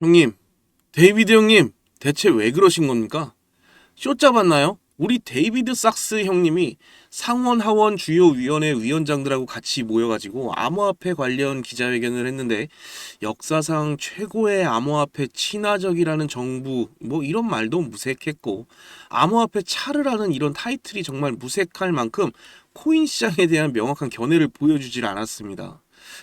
형님, 데이비드 형님, 대체 왜 그러신 겁니까? 쇼 잡았나요? 우리 데이비드 sak스 형님이 상원 하원 주요 위원회 위원장들하고 같이 모여가지고 암호화폐 관련 기자회견을 했는데 역사상 최고의 암호화폐 친화적이라는 정부 뭐 이런 말도 무색했고 암호화폐 차르라는 이런 타이틀이 정말 무색할 만큼 코인 시장에 대한 명확한 견해를 보여주질 않았습니다.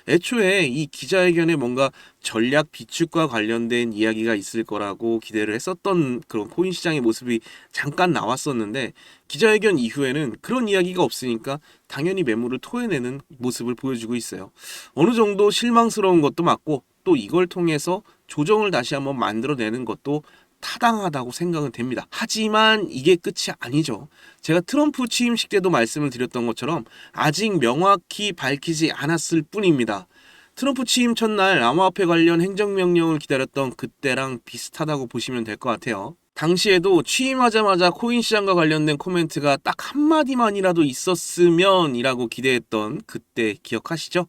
애초에 이 기자회견에 뭔가 전략 비축과 관련된 이야기가 있을 거라고 기대를 했었던 그런 코인 시장의 모습이 잠깐 나왔었는데 기자회견 이후에는 그런 이야기가 없으니까 당연히 매물을 토해내는 모습을 보여주고 있어요. 어느 정도 실망스러운 것도 맞고 또 이걸 통해서 조정을 다시 한번 만들어내는 것도 타당하다고 생각은 됩니다. 하지만 이게 끝이 아니죠. 제가 트럼프 취임식 때도 말씀을 드렸던 것처럼 아직 명확히 밝히지 않았을 뿐입니다. 트럼프 취임 첫날 암호화폐 관련 행정명령을 기다렸던 그때랑 비슷하다고 보시면 될 것 같아요. 당시에도 취임하자마자 코인 시장과 관련된 코멘트가 딱 한마디만이라도 있었으면 이라고 기대했던 그때 기억하시죠?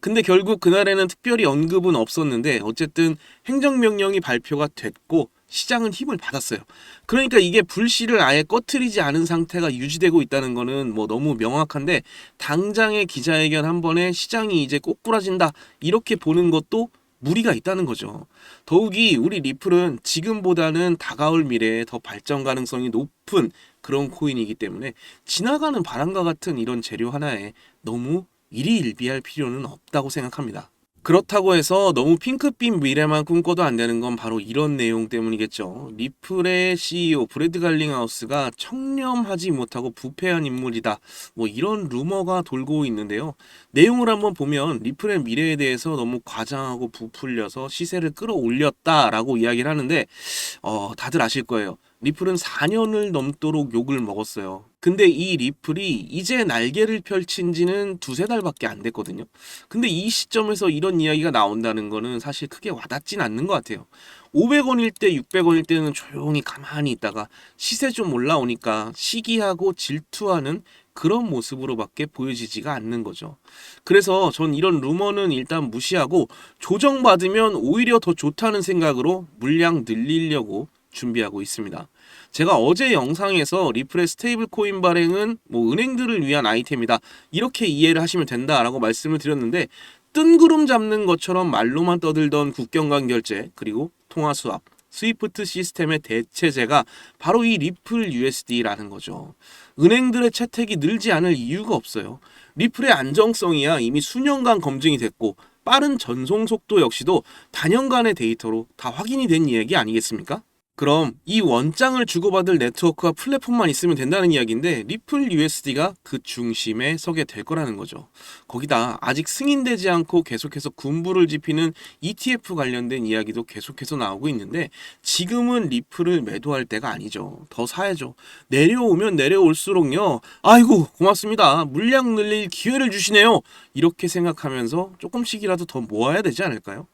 근데 결국 그날에는 특별히 언급은 없었는데 어쨌든 행정명령이 발표가 됐고 시장은 힘을 받았어요. 그러니까 이게 불씨를 아예 꺼트리지 않은 상태가 유지되고 있다는 거는 뭐 너무 명확한데 당장의 기자회견 한 번에 시장이 이제 꼬꾸라진다 이렇게 보는 것도 무리가 있다는 거죠. 더욱이 우리 리플은 지금보다는 다가올 미래에 더 발전 가능성이 높은 그런 코인이기 때문에 지나가는 바람과 같은 이런 재료 하나에 너무 일희일비할 필요는 없다고 생각합니다. 그렇다고 해서 너무 핑크빛 미래만 꿈꿔도 안 되는 건 바로 이런 내용 때문이겠죠. 리플의 CEO 브래드 갈링하우스가 청렴하지 못하고 부패한 인물이다. 뭐 이런 루머가 돌고 있는데요. 내용을 한번 보면 리플의 미래에 대해서 너무 과장하고 부풀려서 시세를 끌어올렸다라고 이야기를 하는데 어, 다들 아실 거예요. 리플은 4년을 넘도록 욕을 먹었어요. 근데 이 리플이 이제 날개를 펼친 지는 두세 달밖에 안 됐거든요. 근데 이 시점에서 이런 이야기가 나온다는 거는 사실 크게 와닿진 않는 것 같아요. 500원일 때, 600원일 때는 조용히 가만히 있다가 시세 좀 올라오니까 시기하고 질투하는 그런 모습으로밖에 보여지지가 않는 거죠. 그래서 전 이런 루머는 일단 무시하고 조정받으면 오히려 더 좋다는 생각으로 물량 늘리려고 준비하고 있습니다. 제가 어제 영상에서 리플의 스테이블 코인 발행은 뭐 은행들을 위한 아이템이다. 이렇게 이해를 하시면 된다라고 말씀을 드렸는데 뜬구름 잡는 것처럼 말로만 떠들던 국경 간 결제 그리고 통화 수합 스위프트 시스템의 대체제가 바로 이 리플 USD라는 거죠. 은행들의 채택이 늘지 않을 이유가 없어요. 리플의 안정성이야 이미 수년간 검증이 됐고 빠른 전송 속도 역시도 단연간의 데이터로 다 확인이 된 이야기 아니겠습니까? 그럼 이 원장을 주고받을 네트워크와 플랫폼만 있으면 된다는 이야기인데 리플 USD가 그 중심에 서게 될 거라는 거죠. 거기다 아직 승인되지 않고 계속해서 군부를 지피는 ETF 관련된 이야기도 계속해서 나오고 있는데 지금은 리플을 매도할 때가 아니죠. 더 사야죠. 내려오면 내려올수록요. 아이고 고맙습니다. 물량 늘릴 기회를 주시네요. 이렇게 생각하면서 조금씩이라도 더 모아야 되지 않을까요?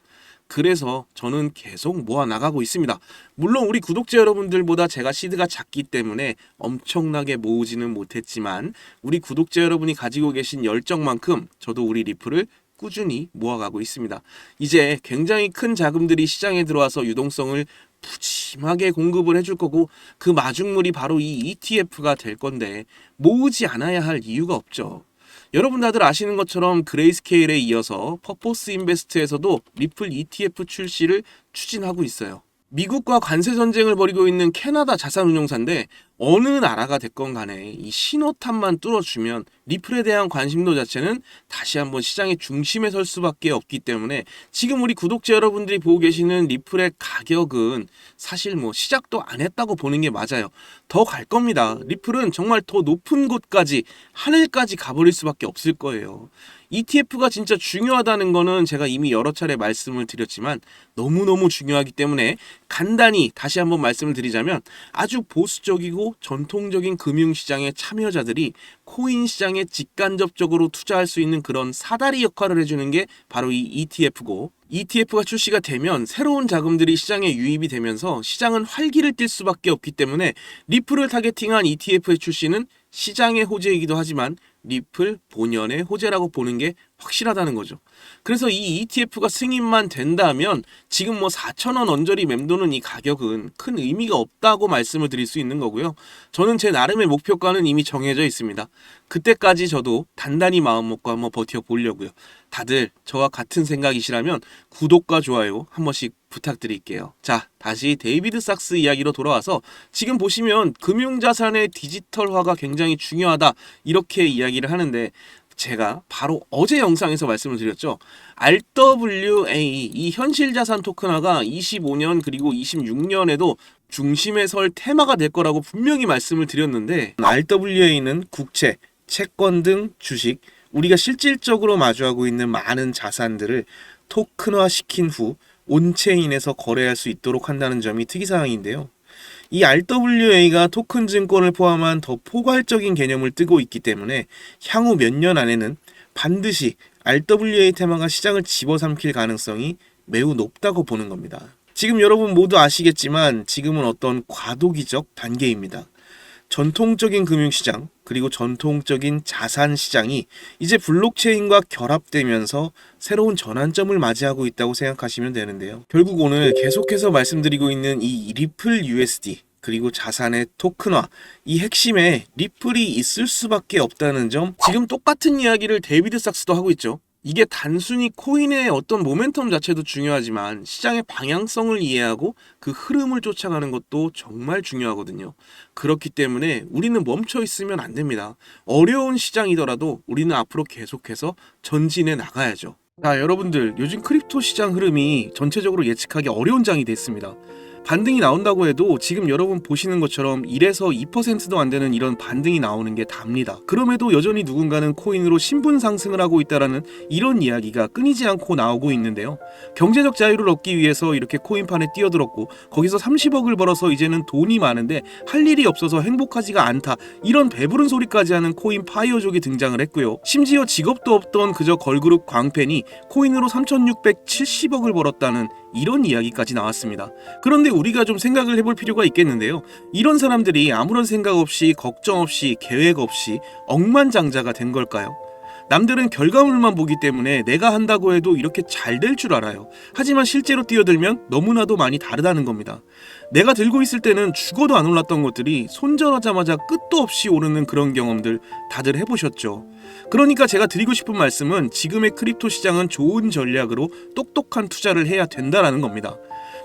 그래서 저는 계속 모아 나가고 있습니다. 물론 우리 구독자 여러분들보다 제가 시드가 작기 때문에 엄청나게 모으지는 못했지만 우리 구독자 여러분이 가지고 계신 열정만큼 저도 우리 리플을 꾸준히 모아가고 있습니다. 이제 굉장히 큰 자금들이 시장에 들어와서 유동성을 푸짐하게 공급을 해줄 거고 그 마중물이 바로 이 ETF가 될 건데 모으지 않아야 할 이유가 없죠. 여러분 다들 아시는 것처럼 그레이스케일에 이어서 퍼포스 인베스트에서도 리플 ETF 출시를 추진하고 있어요. 미국과 관세 전쟁을 벌이고 있는 캐나다 자산운용사인데 어느 나라가 됐건 간에 이 신호탄만 뚫어주면 리플에 대한 관심도 자체는 다시 한번 시장의 중심에 설 수밖에 없기 때문에 지금 우리 구독자 여러분들이 보고 계시는 리플의 가격은 사실 뭐 시작도 안 했다고 보는 게 맞아요. 더 갈 겁니다. 리플은 정말 더 높은 곳까지 하늘까지 가버릴 수밖에 없을 거예요. ETF가 진짜 중요하다는 거는 제가 이미 여러 차례 말씀을 드렸지만 너무너무 중요하기 때문에 간단히 다시 한번 말씀을 드리자면 아주 보수적이고 전통적인 금융시장의 참여자들이 코인 시장에 직간접적으로 투자할 수 있는 그런 사다리 역할을 해주는 게 바로 이 ETF고 ETF가 출시가 되면 새로운 자금들이 시장에 유입이 되면서 시장은 활기를 띨 수밖에 없기 때문에 리플을 타겟팅한 ETF의 출시는 시장의 호재이기도 하지만 리플, 본연의 호재라고 보는 게 확실하다는 거죠. 그래서 이 ETF가 승인만 된다면 지금 뭐 4천원 언저리 맴도는 이 가격은 큰 의미가 없다고 말씀을 드릴 수 있는 거고요. 저는 제 나름의 목표가는 이미 정해져 있습니다. 그때까지 저도 단단히 마음 먹고 한번 버텨 보려고요. 다들 저와 같은 생각이시라면 구독과 좋아요 한 번씩 부탁드릴게요. 자, 다시 데이비드 삭스 이야기로 돌아와서 지금 보시면 금융자산의 디지털화가 굉장히 중요하다 이렇게 이야기를 하는데 제가 바로 어제 영상에서 말씀을 드렸죠. RWA 이 현실 자산 토큰화가 25년 그리고 26년에도 중심에 설 테마가 될 거라고 분명히 말씀을 드렸는데 RWA는 국채, 채권 등 주식 우리가 실질적으로 마주하고 있는 많은 자산들을 토큰화 시킨 후 온체인에서 거래할 수 있도록 한다는 점이 특이사항인데요. 이 RWA가 토큰 증권을 포함한 더 포괄적인 개념을 뜨고 있기 때문에 향후 몇 년 안에는 반드시 RWA 테마가 시장을 집어삼킬 가능성이 매우 높다고 보는 겁니다. 지금 여러분 모두 아시겠지만 지금은 어떤 과도기적 단계입니다. 전통적인 금융시장 그리고 전통적인 자산 시장이 이제 블록체인과 결합되면서 새로운 전환점을 맞이하고 있다고 생각하시면 되는데요. 결국 오늘 계속해서 말씀드리고 있는 이 리플 USD 그리고 자산의 토큰화 이 핵심에 리플이 있을 수밖에 없다는 점 지금 똑같은 이야기를 데이비드 삭스도 하고 있죠. 이게 단순히 코인의 어떤 모멘텀 자체도 중요하지만 시장의 방향성을 이해하고 그 흐름을 쫓아가는 것도 정말 중요하거든요. 그렇기 때문에 우리는 멈춰 있으면 안 됩니다. 어려운 시장이더라도 우리는 앞으로 계속해서 전진해 나가야죠. 자, 여러분들 요즘 크립토 시장 흐름이 전체적으로 예측하기 어려운 장이 됐습니다. 반등이 나온다고 해도 지금 여러분 보시는 것처럼 1에서 2%도 안 되는 이런 반등이 나오는 게 답니다. 그럼에도 여전히 누군가는 코인으로 신분 상승을 하고 있다라는 이런 이야기가 끊이지 않고 나오고 있는데요. 경제적 자유를 얻기 위해서 이렇게 코인판에 뛰어들었고 거기서 30억을 벌어서 이제는 돈이 많은데 할 일이 없어서 행복하지가 않다. 이런 배부른 소리까지 하는 코인 파이어족이 등장을 했고요. 심지어 직업도 없던 그저 걸그룹 광팬이 코인으로 3,670억을 벌었다는 이런 이야기까지 나왔습니다. 그런데 우리가 좀 생각을 해볼 필요가 있겠는데요. 이런 사람들이 아무런 생각 없이 걱정 없이 계획 없이 억만장자가 된 걸까요? 남들은 결과물만 보기 때문에 내가 한다고 해도 이렇게 잘 될 줄 알아요. 하지만 실제로 뛰어들면 너무나도 많이 다르다는 겁니다. 내가 들고 있을 때는 죽어도 안 올랐던 것들이 손절하자마자 끝도 없이 오르는 그런 경험들 다들 해보셨죠. 그러니까 제가 드리고 싶은 말씀은 지금의 크립토 시장은 좋은 전략으로 똑똑한 투자를 해야 된다라는 겁니다.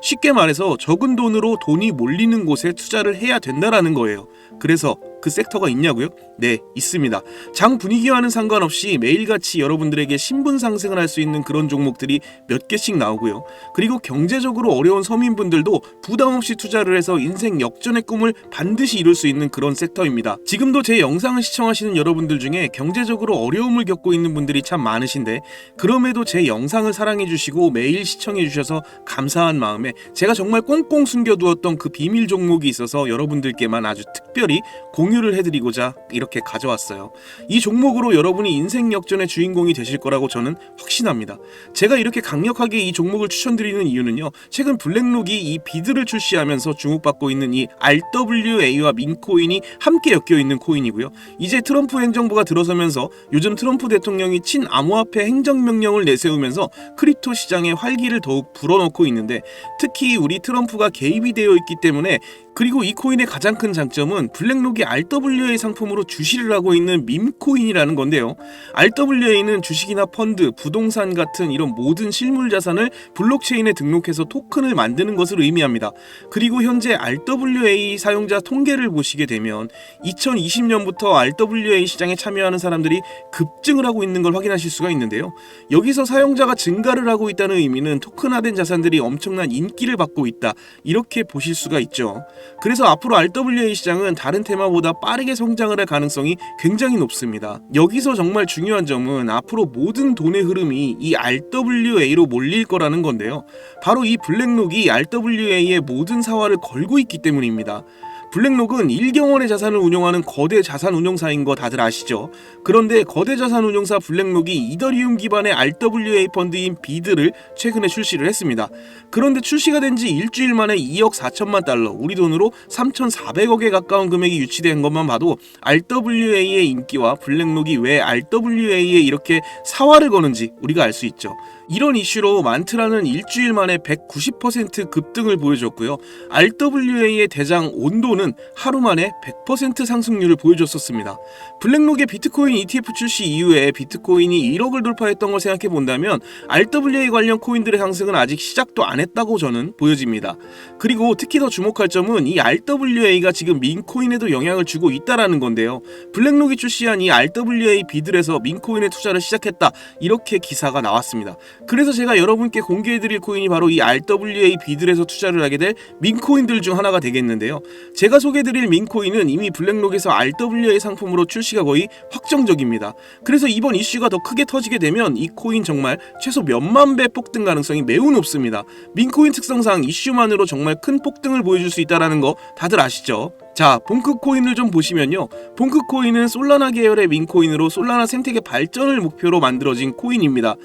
쉽게 말해서 적은 돈으로 돈이 몰리는 곳에 투자를 해야 된다라는 거예요. 그래서 그 섹터가 있냐고요? 네, 있습니다. 장 분위기와는 상관없이 매일같이 여러분들에게 신분 상승을 할 수 있는 그런 종목들이 몇 개씩 나오고요. 그리고 경제적으로 어려운 서민분들도 부담 없이 투자를 해서 인생 역전의 꿈을 반드시 이룰 수 있는 그런 섹터입니다. 지금도 제 영상을 시청하시는 여러분들 중에 경제적으로 어려움을 겪고 있는 분들이 참 많으신데 그럼에도 제 영상을 사랑해 주시고 매일 시청해 주셔서 감사한 마음에 제가 정말 꽁꽁 숨겨두었던 그 비밀 종목이 있어서 여러분들께만 아주 특별히 공 유를 해드리고자 이렇게 가져왔어요. 이 종목으로 여러분이 인생 역전의 주인공이 되실 거라고 저는 확신합니다. 제가 이렇게 강력하게 이 종목을 추천드리는 이유는요. 최근 블랙록이 이 비드를 출시하면서 주목받고 있는 이 RWA와 민코인이 함께 엮여 있는 코인이고요. 이제 트럼프 행정부가 들어서면서 요즘 트럼프 대통령이 친암호화폐 행정명령을 내세우면서 크립토 시장의 활기를 더욱 불어넣고 있는데 특히 우리 트럼프가 개입이 되어 있기 때문에 그리고 이 코인의 가장 큰 장점은 블랙록이 RWA 상품으로 주시를 하고 있는 밈코인이라는 건데요. RWA는 주식이나 펀드, 부동산 같은 이런 모든 실물 자산을 블록체인에 등록해서 토큰을 만드는 것을 의미합니다. 그리고 현재 RWA 사용자 통계를 보시게 되면 2020년부터 RWA 시장에 참여하는 사람들이 급증을 하고 있는 걸 확인하실 수가 있는데요. 여기서 사용자가 증가를 하고 있다는 의미는 토큰화된 자산들이 엄청난 인기를 받고 있다. 이렇게 보실 수가 있죠. 그래서 앞으로 RWA 시장은 다른 테마보다 빠르게 성장을 할 가능성이 굉장히 높습니다. 여기서 정말 중요한 점은 앞으로 모든 돈의 흐름이 이 RWA로 몰릴 거라는 건데요. 바로 이 블랙록이 RWA의 모든 사활을 걸고 있기 때문입니다. 블랙록은 일경원의 자산을 운용하는 거대 자산 운용사인 거 다들 아시죠? 그런데 거대 자산 운용사 블랙록이 이더리움 기반의 RWA 펀드인 비드를 최근에 출시를 했습니다. 그런데 출시가 된 지 일주일 만에 2억 4천만 달러, 우리 돈으로 3,400억에 가까운 금액이 유치된 것만 봐도 RWA의 인기와 블랙록이 왜 RWA에 이렇게 사활을 거는지 우리가 알 수 있죠. 이런 이슈로 만트라는 일주일 만에 190% 급등을 보여줬고요. RWA의 대장 온도는 하루 만에 100% 상승률을 보여줬었습니다. 블랙록의 비트코인 ETF 출시 이후에 비트코인이 1억을 돌파했던 걸 생각해 본다면 RWA 관련 코인들의 상승은 아직 시작도 안 했다고 저는 보여집니다. 그리고 특히 더 주목할 점은 이 RWA가 지금 민코인에도 영향을 주고 있다라는 건데요. 블랙록이 출시한 이 RWA 비들에서 민코인에 투자를 시작했다 이렇게 기사가 나왔습니다. 그래서 제가 여러분께 공개해드릴 코인이 바로 이 RWA 비들에서 투자를 하게 될 민코인들 중 하나가 되겠는데요. 제가 소개해드릴 민코인은 이미 블랙록에서 RWA 상품으로 출시가 거의 확정적입니다. 그래서 이번 이슈가 더 크게 터지게 되면 이 코인 정말 최소 몇만 배 폭등 가능성이 매우 높습니다. 민코인 특성상 이슈만으로 정말 큰 폭등을 보여줄 수 있다는 거 다들 아시죠? 자, 봉크 코인을 좀 보시면요. 봉크 코인은 솔라나 계열의 민코인으로 솔라나 생태계 발전을 목표로 만들어진 코인입니다.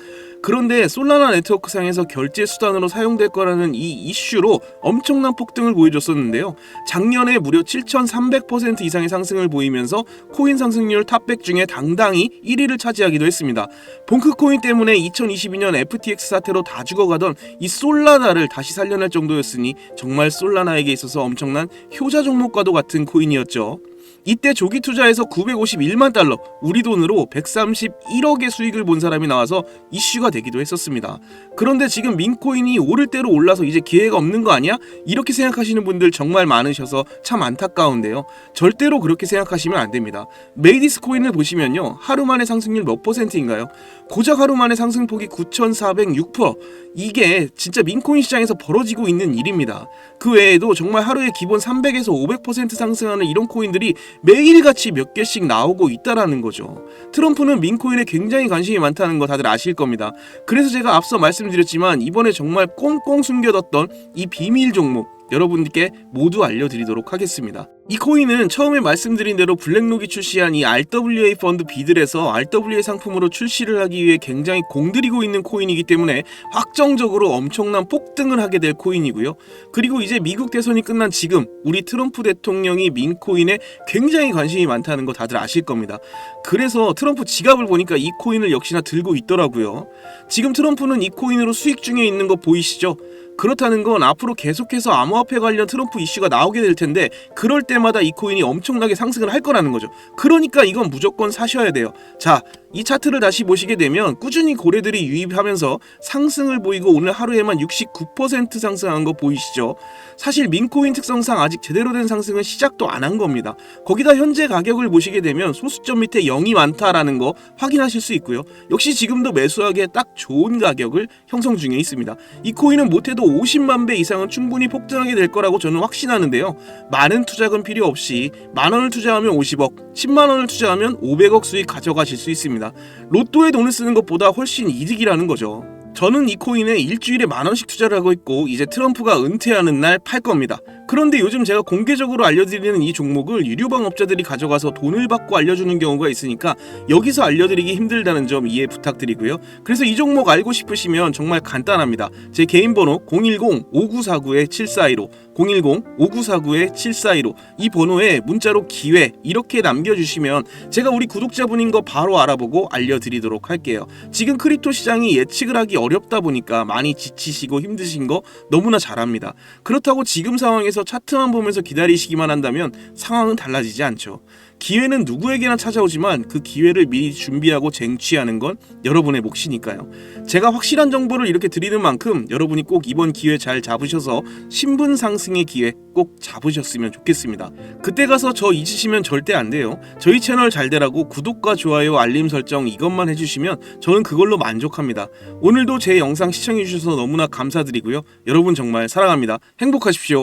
그런데 솔라나 네트워크상에서 결제 수단으로 사용될 거라는 이 이슈로 엄청난 폭등을 보여줬었는데요. 작년에 무려 7,300% 이상의 상승을 보이면서 코인 상승률 탑100 중에 당당히 1위를 차지하기도 했습니다. 봉크 코인 때문에 2022년 FTX 사태로 다 죽어가던 이 솔라나를 다시 살려낼 정도였으니 정말 솔라나에게 있어서 엄청난 효자 종목과도 같은 코인이었죠. 이때 조기 투자에서 951만 달러, 우리 돈으로 131억의 수익을 본 사람이 나와서 이슈가 되기도 했었습니다. 그런데 지금 민코인이 오를 대로 올라서 이제 기회가 없는 거 아니야? 이렇게 생각하시는 분들 정말 많으셔서 참 안타까운데요. 절대로 그렇게 생각하시면 안 됩니다. 메이디스 코인을 보시면요. 하루 만에 상승률 몇 퍼센트인가요? 고작 하루 만에 상승폭이 9,406%. 이게 진짜 민코인 시장에서 벌어지고 있는 일입니다. 그 외에도 정말 하루에 기본 300에서 500% 상승하는 이런 코인들이 매일같이 몇 개씩 나오고 있다라는 거죠. 트럼프는 민코인에 굉장히 관심이 많다는 거 다들 아실 겁니다. 그래서 제가 앞서 말씀드렸지만 이번에 정말 꽁꽁 숨겨뒀던 이 비밀 종목 여러분께 모두 알려드리도록 하겠습니다. 이 코인은 처음에 말씀드린 대로 블랙록이 출시한 이 RWA 펀드 비들에서 RWA 상품으로 출시를 하기 위해 굉장히 공들이고 있는 코인이기 때문에 확정적으로 엄청난 폭등을 하게 될 코인이고요. 그리고 이제 미국 대선이 끝난 지금 우리 트럼프 대통령이 민코인에 굉장히 관심이 많다는 거 다들 아실 겁니다. 그래서 트럼프 지갑을 보니까 이 코인을 역시나 들고 있더라고요. 지금 트럼프는 이 코인으로 수익 중에 있는 거 보이시죠? 그렇다는 건 앞으로 계속해서 암호화폐 관련 트럼프 이슈가 나오게 될 텐데 그럴 때마다 이 코인이 엄청나게 상승을 할 거라는 거죠. 그러니까 이건 무조건 사셔야 돼요. 자, 이 차트를 다시 보시게 되면 꾸준히 고래들이 유입하면서 상승을 보이고 오늘 하루에만 69% 상승한 거 보이시죠? 사실 민코인 특성상 아직 제대로 된 상승은 시작도 안 한 겁니다. 거기다 현재 가격을 보시게 되면 소수점 밑에 0이 많다라는 거 확인하실 수 있고요. 역시 지금도 매수하기에 딱 좋은 가격을 형성 중에 있습니다. 이 코인은 못해도 50만 배 이상은 충분히 폭등하게 될 거라고 저는 확신하는데요. 많은 투자금 필요 없이 만 원을 투자하면 50억, 10만 원을 투자하면 500억 수익 가져가실 수 있습니다. 로또에 돈을 쓰는 것보다 훨씬 이득이라는 거죠. 저는 이 코인에 일주일에 만 원씩 투자를 하고 있고 이제 트럼프가 은퇴하는 날 팔 겁니다. 그런데 요즘 제가 공개적으로 알려드리는 이 종목을 유료 방 업자들이 가져가서 돈을 받고 알려주는 경우가 있으니까 여기서 알려드리기 힘들다는 점 이해 부탁드리고요. 그래서 이 종목 알고 싶으시면 정말 간단합니다. 제 개인 번호 010-5949-7415 010-5949-7415 이 번호에 문자로 기회 이렇게 남겨주시면 제가 우리 구독자분인 거 바로 알아보고 알려드리도록 할게요. 지금 크립토 시장이 예측을 하기 어렵다 보니까 많이 지치시고 힘드신 거 너무나 잘합니다. 그렇다고 지금 상황에 서 차트만 보면서 기다리시기만 한다면 상황은 달라지지 않죠. 기회는 누구에게나 찾아오지만 그 기회를 미리 준비하고 쟁취하는 건 여러분의 몫이니까요. 제가 확실한 정보를 이렇게 드리는 만큼 여러분이 꼭 이번 기회 잘 잡으셔서 신분 상승의 기회 꼭 잡으셨으면 좋겠습니다. 그때 가서 저 잊으시면 절대 안 돼요. 저희 채널 잘 되라고 구독과 좋아요, 알림 설정 이것만 해주시면 저는 그걸로 만족합니다. 오늘도 제 영상 시청해주셔서 너무나 감사드리고요. 여러분 정말 사랑합니다. 행복하십시오.